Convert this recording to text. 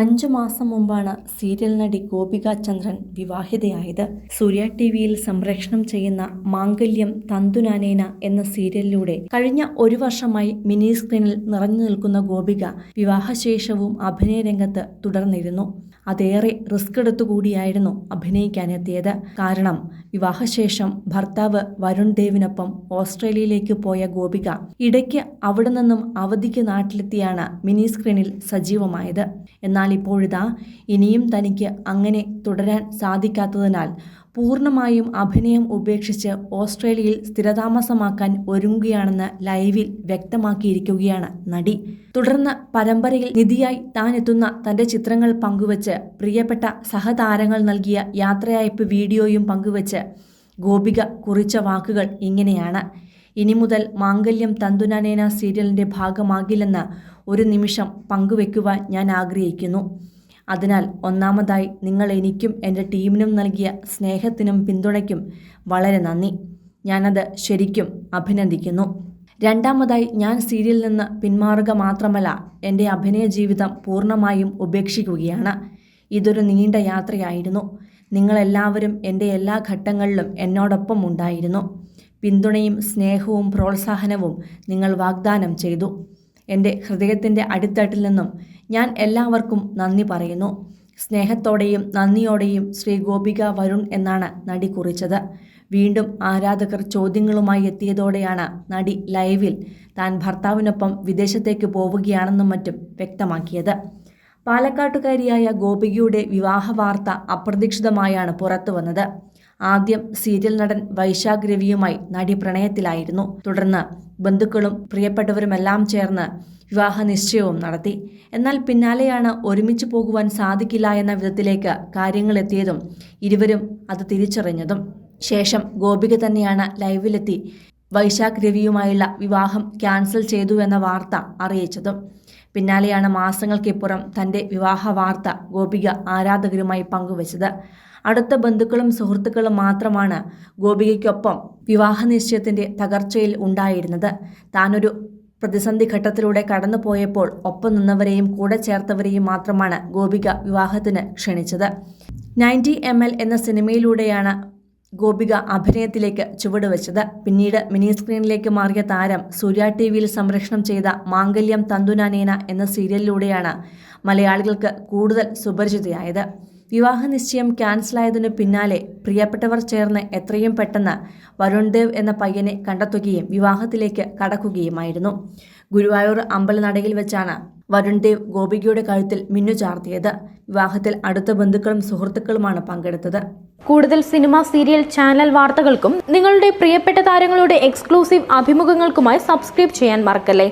അഞ്ചു മാസം മുമ്പാണ് സീരിയൽ നടി ഗോപിക ചന്ദ്രൻ വിവാഹിതയായത്. സൂര്യ ടി വിയിൽ സംപ്രേഷണം ചെയ്യുന്ന മാംഗല്യം തന്തുനാനേന എന്ന സീരിയലിലൂടെ കഴിഞ്ഞ ഒരു വർഷമായി മിനി സ്ക്രീനിൽ നിറഞ്ഞു നിൽക്കുന്ന ഗോപിക വിവാഹശേഷവും അഭിനയ രംഗത്ത് തുടർന്നിരുന്നു. അതേറെ റിസ്ക് എടുത്തുകൂടിയായിരുന്നു അഭിനയിക്കാനെത്തിയത്. കാരണം വിവാഹശേഷം ഭർത്താവ് വരുൺ ദേവിനൊപ്പം ഓസ്ട്രേലിയയിലേക്ക് പോയ ഗോപിക ഇടയ്ക്ക് അവിടെ നിന്നും അവധിക്ക് നാട്ടിലെത്തിയാണ് മിനി സ്ക്രീനിൽ സജീവമായത്. എന്നാൽ ഇപ്പോഴിതാ ഇനിയും തനിക്ക് അങ്ങനെ തുടരാൻ സാധിക്കാത്തതിനാൽ പൂർണമായും അഭിനയം ഉപേക്ഷിച്ച് ഓസ്ട്രേലിയയിൽ സ്ഥിരതാമസമാക്കാൻ ഒരുങ്ങുകയാണെന്ന് ലൈവിൽ വ്യക്തമാക്കിയിരിക്കുകയാണ് നടി. തുടർന്ന് പരമ്പരയിൽ നിധിയായി താൻ എത്തുന്ന തന്റെ ചിത്രങ്ങൾ പങ്കുവച്ച് പ്രിയപ്പെട്ട സഹതാരങ്ങൾ നൽകിയ യാത്രയയപ്പ് വീഡിയോയും പങ്കുവച്ച് ഗോപിക കുറിച്ച വാക്കുകൾ ഇങ്ങനെയാണ്. ഇനി മുതൽ മാംഗല്യം തന്തുനാനേന സീരിയലിന്റെ ഭാഗമാകില്ലെന്ന് ഒരു നിമിഷം പങ്കുവെക്കുവാൻ ഞാൻ ആഗ്രഹിക്കുന്നു. അതിനാൽ ഒന്നാമതായി നിങ്ങൾ എനിക്കും എന്റെ ടീമിനും നൽകിയ സ്നേഹത്തിനും പിന്തുണയ്ക്കും വളരെ നന്ദി. ഞാനത് ശരിക്കും അഭിനന്ദിക്കുന്നു. രണ്ടാമതായി ഞാൻ സീരിയലിൽ നിന്ന് പിന്മാറുക മാത്രമല്ല എന്റെ അഭിനയ ജീവിതം പൂർണമായും ഉപേക്ഷിക്കുകയാണ്. ഇതൊരു നീണ്ട യാത്രയായിരുന്നു. നിങ്ങളെല്ലാവരും എന്റെ എല്ലാ ഘട്ടങ്ങളിലും എന്നോടൊപ്പം ഉണ്ടായിരുന്നു. പിന്തുണയും സ്നേഹവും പ്രോത്സാഹനവും നിങ്ങൾ വാഗ്ദാനം ചെയ്തു. എന്റെ ഹൃദയത്തിന്റെ അടിത്തട്ടിൽ നിന്നും ഞാൻ എല്ലാവർക്കും നന്ദി പറയുന്നു. സ്നേഹത്തോടെയും നന്ദിയോടെയും ശ്രീ ഗോപിക വരുൺ എന്നാണ് നടി കുറിച്ചത്. വീണ്ടും ആരാധകർ ചോദ്യങ്ങളുമായി എത്തിയതോടെയാണ് നടി ലൈവിൽ താൻ ഭർത്താവിനൊപ്പം വിദേശത്തേക്ക് പോവുകയാണെന്നും മറ്റും വ്യക്തമാക്കിയത്. പാലക്കാട്ടുകാരിയായ ഗോപികയുടെ വിവാഹ വാർത്ത അപ്രതീക്ഷിതമായാണ് പുറത്തു വന്നത് ആദ്യം സീരിയൽ നടൻ വൈശാഖ് രവിയുമായി നടി പ്രണയത്തിലായിരുന്നു. തുടർന്ന് ബന്ധുക്കളും പ്രിയപ്പെട്ടവരുമെല്ലാം ചേർന്ന് വിവാഹ നിശ്ചയവും നടത്തി. എന്നാൽ പിന്നാലെയാണ് ഒരുമിച്ച് പോകുവാൻ സാധിക്കില്ല എന്ന വിധത്തിലേക്ക് കാര്യങ്ങൾ എത്തിയതും ഇരുവരും അത് തിരിച്ചറിഞ്ഞതും. ശേഷം ഗോപിക തന്നെയാണ് ലൈവിലെത്തി വൈശാഖ് രവിയുമായുള്ള വിവാഹം ക്യാൻസൽ ചെയ്തു എന്ന വാർത്ത അറിയിച്ചതും. പിന്നാലെയാണ് മാസങ്ങൾക്കിപ്പുറം തന്റെ വിവാഹ വാർത്ത ഗോപിക ആരാധകരുമായി പങ്കുവച്ചത്. അടുത്ത ബന്ധുക്കളും സുഹൃത്തുക്കളും മാത്രമാണ് ഗോപികയ്ക്കൊപ്പം വിവാഹ നിശ്ചയത്തിന്റെ തകർച്ചയിൽ ഉണ്ടായിരുന്നത്. താനൊരു പ്രതിസന്ധി ഘട്ടത്തിലൂടെ കടന്നുപോയപ്പോൾ ഒപ്പം നിന്നവരെയും കൂടെ ചേർത്തവരെയും മാത്രമാണ് ഗോപിക വിവാഹത്തിന് ക്ഷണിച്ചത്. നയന്റി എം എന്ന സിനിമയിലൂടെയാണ് ഗോപിക അഭിനയത്തിലേക്ക് ചുവടുവെച്ചത്. പിന്നീട് മിനി സ്ക്രീനിലേക്ക് മാറിയ താരം സൂര്യ ടി വിയിൽ സംരക്ഷണം ചെയ്ത മാംഗല്യം തന്തുനാനേന എന്ന സീരിയലിലൂടെയാണ് മലയാളികൾക്ക് കൂടുതൽ സുപരിചിതയായത്. വിവാഹ നിശ്ചയം ക്യാൻസലായതിനു പിന്നാലെ പ്രിയപ്പെട്ടവർ ചേർന്ന് എത്രയും പെട്ടെന്ന് വരുൺ ദേവ് എന്ന പയ്യനെ കണ്ടെത്തുകയും വിവാഹത്തിലേക്ക് കടക്കുകയുമായിരുന്നു. ഗുരുവായൂർ അമ്പലനടയിൽ വെച്ചാണ് വരുൺ ദേവ് ഗോപികയുടെ കഴുത്തിൽ മിന്നു ചാർത്തിയത്. വിവാഹത്തിൽ അടുത്ത ബന്ധുക്കളും സുഹൃത്തുക്കളുമാണ് പങ്കെടുത്തത്. കൂടുതൽ സിനിമ സീരിയൽ ചാനൽ വാർത്തകൾക്കും നിങ്ങളുടെ പ്രിയപ്പെട്ട താരങ്ങളുടെ എക്സ്ക്ലൂസീവ് അഭിമുഖങ്ങൾക്കുമായി സബ്സ്ക്രൈബ് ചെയ്യാൻ മറക്കല്ലേ?